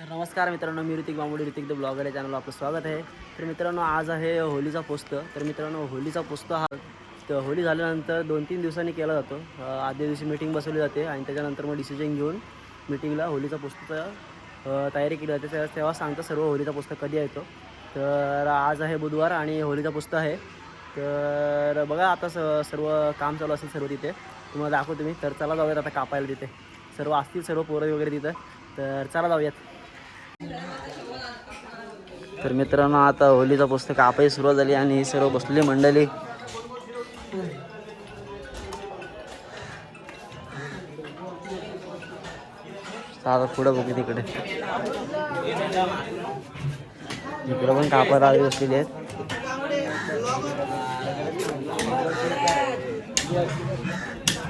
तर नमस्कार मित्रांनो मी ऋतिक बांबोडी ऋतिक द ब्लॉगर या चॅनलला आपलं स्वागत आहे. तर मित्रांनो आज आहे होलीचा पोस्त. तर मित्रांनो होलीचा पोस्त हा तर होली झाल्यानंतर दोन तीन दिवसांनी केला जातो. आदल्या दिवशी मीटिंग बसवली जाते आणि त्याच्यानंतर मग डिसिजन घेऊन मीटिंगला होलीचा पोस्ताचा तयारी केली जाते. तेव्हा- तेव्हा सांगतं सर्व होलीचा पुस्तक कधी येतो तर आज आहे बुधवार आणि होलीचा पुस्तक आहे. तर बघा आता स सर्व काम चालू असेल सर्व तिथे. तुम्हाला दाखवतो मी. तर चला जाऊयात आता कापायला तिथे. सर्व असतील सर्व पोरं वगैरे तिथं. तर चला जाऊयात. तर मित्रांनो आता होलीचा पुस्तक कापायची सुरुवात झाली आणि ही सर्व बसलेली मंडळी. आता पुढं बघू तिकडे. इकडं पण कापायला आली बसलेली आहेत.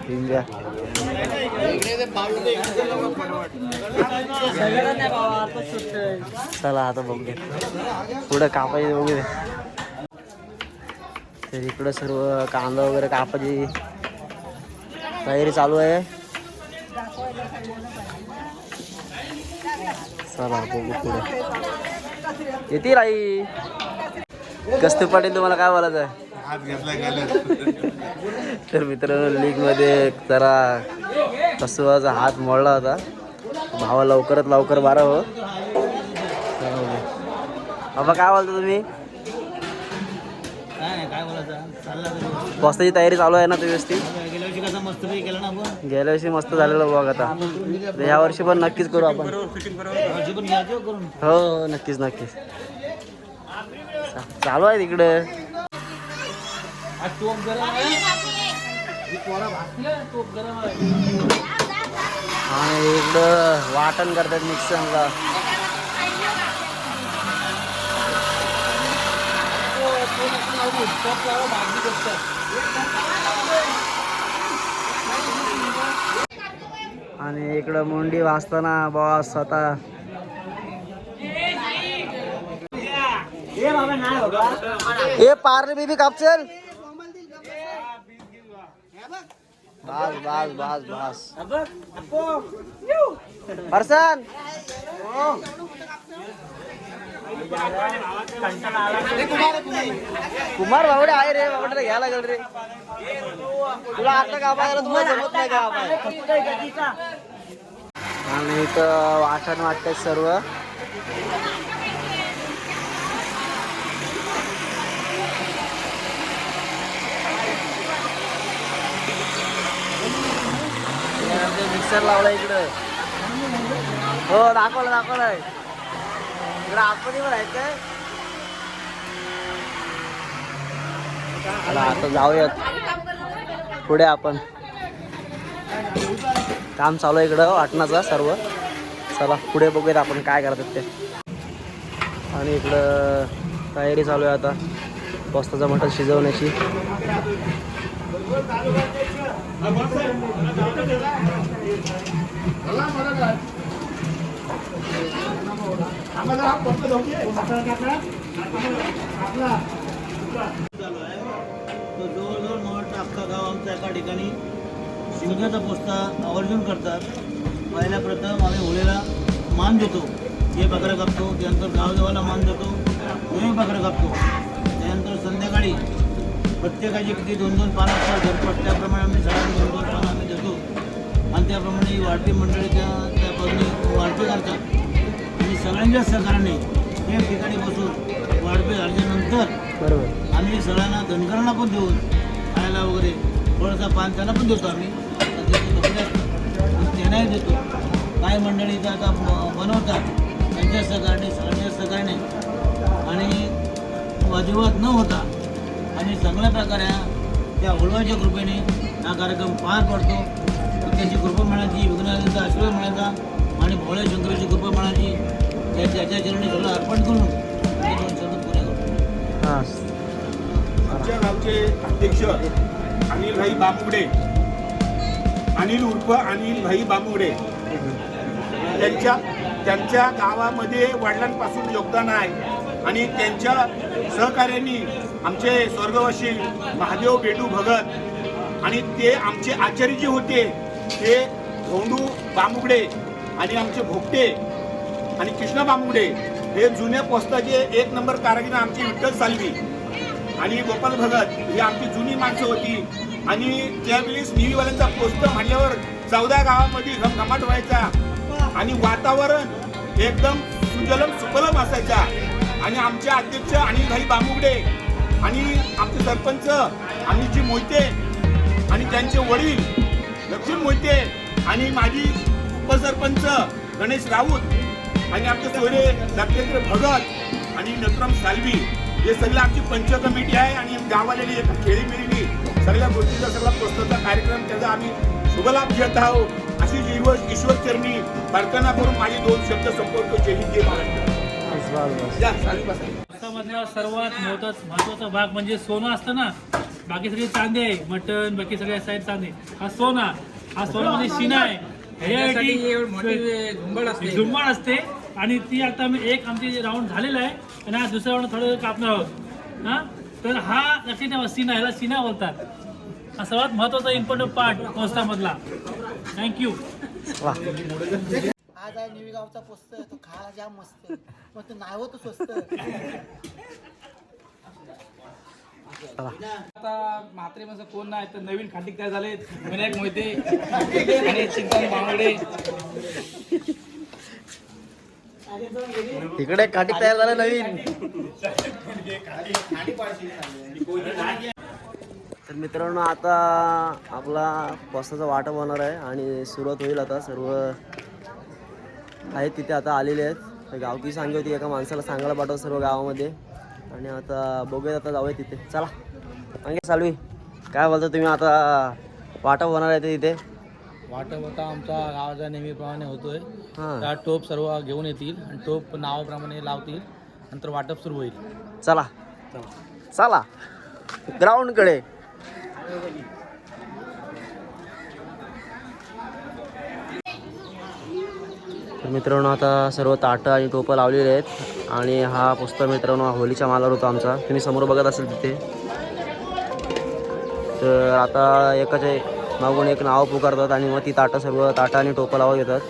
इंडिया चला आता बघूया. पुढं कापायचे बघू दे तर इकडं सर्व कांदा वगैरे कापायची तयारी चालू आहे. चला बघू पुढे. येते राई कस्तू पाटील तुम्हाला काय बोलायचं आहे? तर मित्रांनो लीगमध्ये जरा कसवाचा हात मोडला होता. भावा लवकरात लवकर बारा हो. बाबा काय बोलता तुम्ही? काय नाही काय बोलायचं? चालला पोस्ताची तयारी चालू आहे ना तू व्यवस्थित? गेल्या वर्षी मस्त झालेलं बघ आता. ह्या वर्षी पण नक्कीच करू आपण. हो हो नक्कीच नक्कीच. चालू आहे तिकडं. आणि इकडं वाटण करतात मिक्सरला. आणि इकडं मुंडी वाजताना बॉस स्वतः ए पार्ले बेबी कापचल. बास बास बास बास. हर्षन कुमार बावडे आहे रे बावडे घ्यायला लागेल रे. तुला आता कापायला तुम्हाला जमत नाही का? आणि इथं वाटण वाटतात सर्व. मिक्सर लावला इकडं. हो दाखवलं दाखवलंय. इकडं आपण आहेत काय? आता जाऊयात. पुढे आपण. काम चालू आहे इकडं वाटणाचं सर्व. चला पुढे बघूयात आपण काय करतात ते. आणि इकडं तयारी चालू आहे आता. बस्ताचं मटण शिजवण्याची. तो जवळजवळ मला अख्खा गाव आमचा एका ठिकाणी शिवग्याचा पोस्ता आवर्जून करतात पहिल्या प्रथम आम्ही होळीला मान देतो हे बकरं कापतो त्यानंतर गावदेवाला मान देतो दोन्ही बकरं कापतो त्यानंतर संध्याकाळी प्रत्येकाची किती दोन दोन पानं असतात घरपट त्याप्रमाणे आम्ही सगळ्यांना दोन दोन पानं आम्ही देतो. आणि त्याप्रमाणे वाढपी मंडळी त्या त्या पद्धतीने वाढपी करतात. आणि सगळ्यांच्या सहकार्याने एक ठिकाणी बसून वाढपी झाल्यानंतर आम्ही सगळ्यांना धनगरांना पण देऊन खायला वगैरे थोडासा पान त्यांना पण देतो आम्ही. त्यांनाही देतो. काही मंडळी इथं आता बनवतात. त्यांच्या सहकार्याने सगळ्यांच्या सहकार्याने. आणि वादविवाद न होता आणि चांगल्या प्रकारे त्या होळवाच्या कृपेने हा कार्यक्रम पार पडतो. त्याची कृपा मिळायची विघ्नाचा आशीर्वाद मिळायचा आणि भोळ्या शंकराची कृपा त्या त्याच्या चरणी सगळं अर्पण करून आमच्या गावचे अध्यक्ष अनिलभाई बामुगडे अनिल उर्फ अनिलभाई बामुगडे त्यांच्या त्यांच्या गावामध्ये वडिलांपासून योगदान आहे आणि त्यांच्या सहकार्याने आमचे स्वर्गवासी महादेव बेडू भगत आणि ते आमचे आचार्य जे होते. हे धोंडू बामुगडे आणि आमचे भोगटे आणि कृष्णा बामुडे हे जुन्या पोस्टाचे एक नंबर कारागिर आमची विठ्ठल सालवी आणि गोपाल भगत ही आमची जुनी माणसं होती. आणि त्यावेळी टीव्हीवाल्यांचा पोस्ट म्हटल्यावर चौदा गावामध्ये घमघमाट व्हायचा आणि वातावरण एकदम सुजलम सुफलम असायचा. आणि आमचे अध्यक्ष अनिलभाई बामुगडे आणि आमचे सरपंच अनिलजी मोहिते आणि त्यांचे वडील लक्ष्मण मोहिते आणि माझी उपसरपंच गणेश राऊत आणि आमचे सोयरे दत्तेंद्र भगत आणि नथुराम सालवी. हे सगळं आमची पंच कमिटी आहे आणि गावालेली एका खेळीमेळीने सगळ्या गोष्टीचा सगळा पुस्तकाचा कार्यक्रम त्याचा आम्ही शुभलाभ घेत आहोत. अशी जीव ईश्वर चरणी प्रार्थना करून माझे दोन शब्द संपवतो. जय हिंद जय महाराष्ट्र. सर्वात महत्त्वाचा महत्त्वाचा भाग म्हणजे सोनं असतं ना? बाकी सगळे चांदी आहे मटन बाकी सगळे साईड चांदी. हा सोना हा सोना म्हणजे शिना आहे ह्याच्यासाठी झुंबड असते. आणि ती आता आम्ही एक आमची राऊंड झालेला आहे. आणि हा दुसरा राऊंड थोडं कापणार आहोत. हा? तर हा लक्षात ठेवा सीना ह्याला सीना बोलतात. हा सर्वात महत्त्वाचा इम्पॉर्टंट पार्ट पोस्टामधला थँक्यू आज आहे निवी गावचा पोस्त तो खायला जाम मस्त. मग तो नाव तो स्वस्त. आता म्हात्रे कोण नाही तर नवीन खांडिक तयार झाले विनायक मोहिते आणि चिंतन बांगडे. तिकडे काठी तयार झालं नवीन. तर मित्रांनो आता आपला पोस्टाचा वाटप होणार आहे आणि सुरुवात होईल आता. सर्व आहेत तिथे आता आलेले आहेत. गावकी सांगी होती एका माणसाला सांगायला पाठव सर्व गावामध्ये. आणि आता बघूयात आता जाऊया तिथे. चला. सांगे सालवी काय बोलता तुम्ही आता? वाटप होणार आहे ते तिथे वाटप आता आमचा गावाच्या नेहमीप्रमाणे होतोय. हां. त्या टोप सर्व घेऊन येतील आणि टोप नावाप्रमाणे लावतील. नंतर वाटप सुरू होईल. चला. चला. ग्राउंडकडे मित्रांनो आता सर्व ताटं आणि टोपं लावलेली आहेत. आणि हा पुस्तक मित्रांनो होलीच्या मालावर होता आमचा. तुम्ही समोर बघत असेल तिथे. तर आता एकाचे मागून एक नाव पुकारतात आणि मग ती ताटं सर्व ताटं आणि टोपं लावत येतात.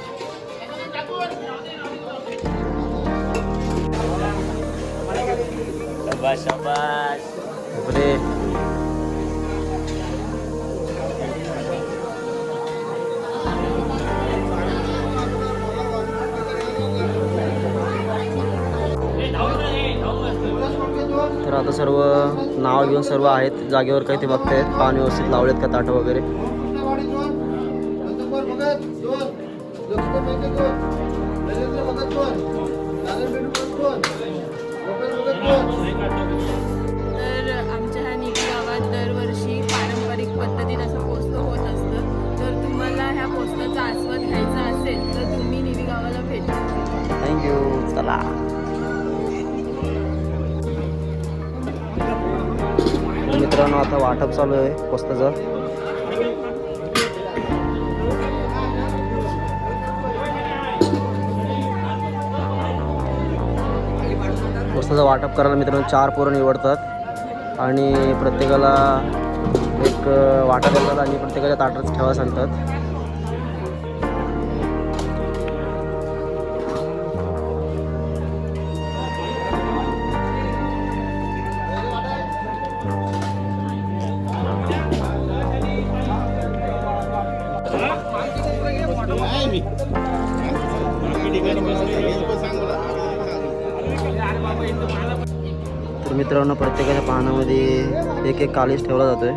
आता सर्व नाव घेऊन सर्व आहेत. जागेवर काही ते बघतायत. पाणी व्यवस्थित लावलेत का ताटं वगैरे? Thank you. मित्रांनो आता वाटप चालू आहे पुस्तकाचं पुस्तकाचं वाटप करायला मित्रांनो चार पोरं निवडतात. आणि प्रत्येकाला एक वाटप देतात आणि प्रत्येकाच्या ताटात ठेवा सांगतात. तर मित्रांनो प्रत्येकाच्या पानामध्ये एक एक कालीस ठेवला जातोय.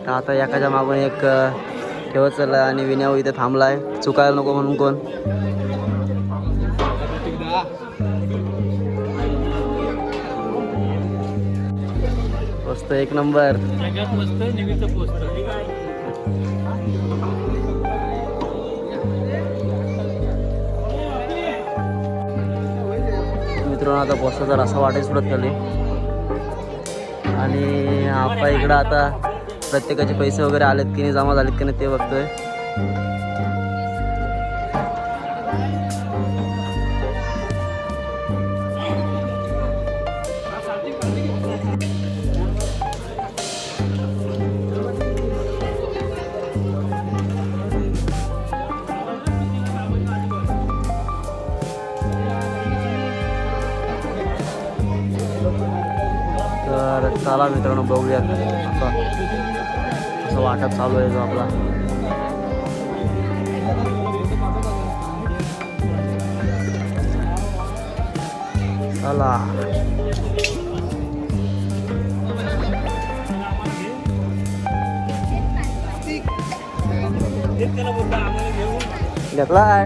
आहे आता एकाच्या मागून एक ठेवत चाललाय आणि विनयाव इथे थांबलाय. चुकायला नको म्हणून कोण? मस्त एक नंबर. मस्त पोस्ट मित्रांनो आता पोस्टाचा रसा वाटायला सुरुवात केली आणि आपा इकडं आता प्रत्येकाचे पैसे वगैरे आलेत की नाही जमा झालेत की नाही ते बघतोय. चला मित्रांनो बघूयात आता असं वाटप चालू आहे जो आपला चला घेतलाय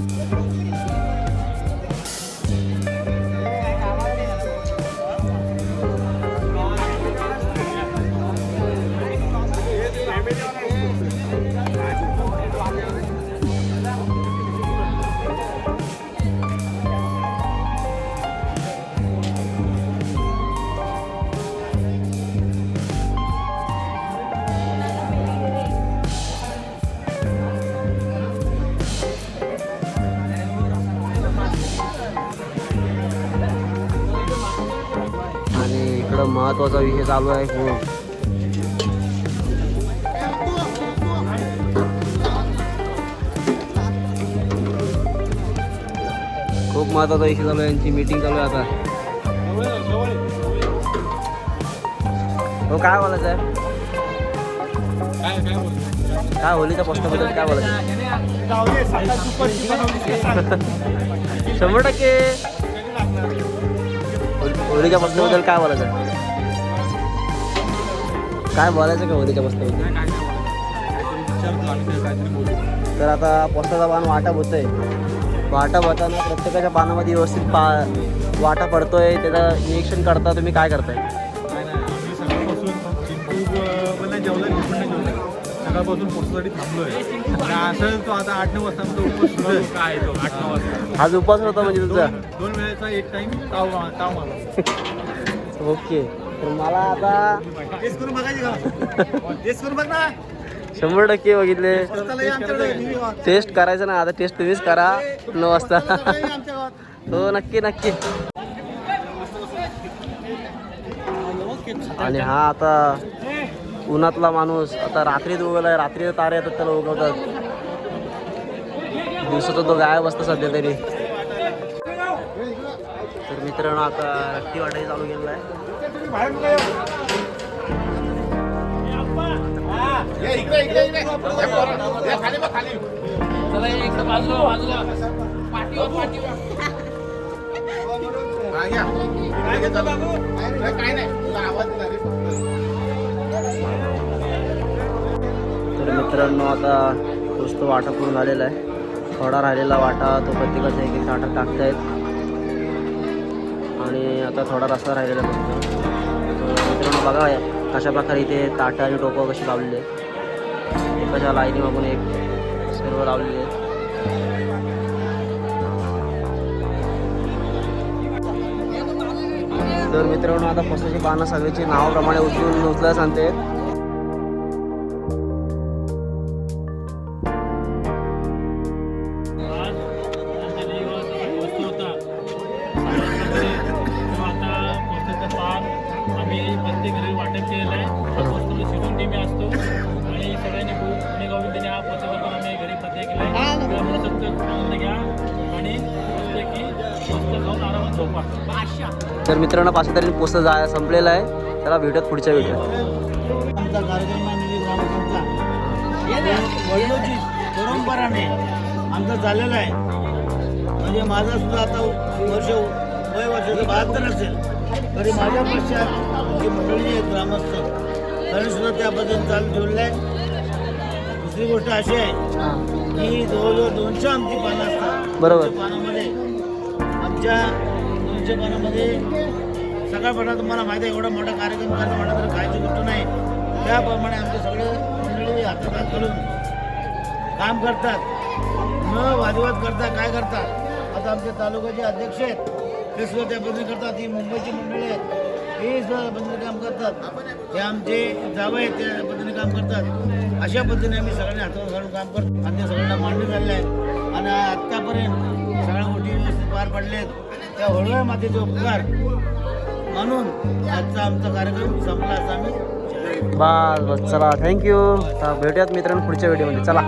महत्त्वाचा विषय चालू आहे खूप खूप महत्त्वाचा विषय चालू आहे यांची मीटिंग चालू आहे आता हो काय बोलायचं आहे काय होलीच्या पोस्टाबद्दल काय बोलायचं शंभर टक्के होली- होलीच्या पोस्टाबद्दल काय बोलायचं आहे? काय बोलायचं का होलीच्या पोस्टाबद्दल तर आता पोस्टाचा पान वाटप होतोय. वाटप होताना प्रत्येकाच्या पानामध्ये व्यवस्थित पा वाटा पडतोय. त्याचं निरीक्षण करता तुम्ही काय करताय? सकाळपासून पोस्टसाठी थांबलोय. आणि असं तो आता आठ नऊ वाजता आमचा उपवास सुरू आहे. काय तो? आठ नऊ वाजता. आज उपवास होता म्हणजे तुझा दोन वेळेचा एक टाइम ताव ताव मारला. ओके. तर मला आता शंभर टक्के बघितले. टेस्ट करायचं ना आता टेस्ट तुम्हीच करा. नऊ वाजता. हो नक्की नक्की. आणि हा आता उन्हातला माणूस आता रात्रीत उगवलाय रात्री तारे येतात त्याला उगवतात. दिवसाचा तो गायब असतो सध्या तरी. तर मित्रांनो आता रट्टी वाटायला चालू केलेला आहे. ये इकडे इकडे इकडे या पोरं. या खाली बघ खाली चला एक बाजूला बाजूला पाठीवर पाठीवर हा, या. इकडे घे चला. नाही, काय नाही तुला आवाज नाही रे. तर मित्रांनो आता तोच तो वाटा पूर्ण झालेला आहे थोडा राहिलेला वाटा तो प्रत्येकाचा एक एक ताटात टाकतायत आणि आता थोडा रस्ता राहिलेला आहे फक्त मित्रांनो बघा कशा प्रकारे इथे ताटं आणि टोपं कशी लावलेली आहेत. एकाच्या लाईनी मागून एक सर्व लावलेली आहेत. तर मित्रांनो आता पसाची पानं सगळ्याची नावाप्रमाणे उचलून उचलायला सांगते. तर मित्रांनो पाचशे तरी पोस्ट जा संपलेला आहे. त्याला भेटत पुढच्या व्हिडिओ वडिलोची परंपराने आमचा चाललेला आहे. म्हणजे माझा सुद्धा आता वर्ष वय वर्षाचं बहात्तर असेल. तरी माझ्या पश्चात जी मंडळी आहेत ग्रामस्थ त्यांनी सुद्धा त्या पद्धतीने चालू ठेवलेलं आहे. दुसरी गोष्ट अशी आहे की जवळजवळ दोनशे आमची पानं असतात. बरोबर. पानामध्ये आमच्या दोनशे पानामध्ये सकाळपासून तुम्हाला माहिती आहे एवढा मोठा कार्यक्रम करणं म्हणा तर खायची गोष्ट नाही. त्याप्रमाणे आमचे सगळे मंडळी हातात हात घालून काम करतात. न वादविवाद करता काय करतात? आता आमचे तालुक्याचे अध्यक्ष आहेत ते सुद्धा त्या पद्धतीने करतात ही मुंबईची मंडळी आहेत हे सुद्धा त्या पद्धतीने काम करतात. हे आमचे जावं आहेत त्या पद्धतीने काम करतात. अशा पद्धतीने आम्ही सगळ्यांनी हातात घालून काम करतो. आणि सगळ्यांना मांडणी झालेलं आहे. आणि आत्तापर्यंत सगळ्या गोष्टी व्यवस्थित पार पडलेत. त्या होळव्या मातेचे उपकार म्हणून आजचा आमचा कार्यक्रम संपला असा आम्ही बस बस चला. थँक्यू भेटूयात मित्रांनो पुढच्या व्हिडिओमध्ये चला.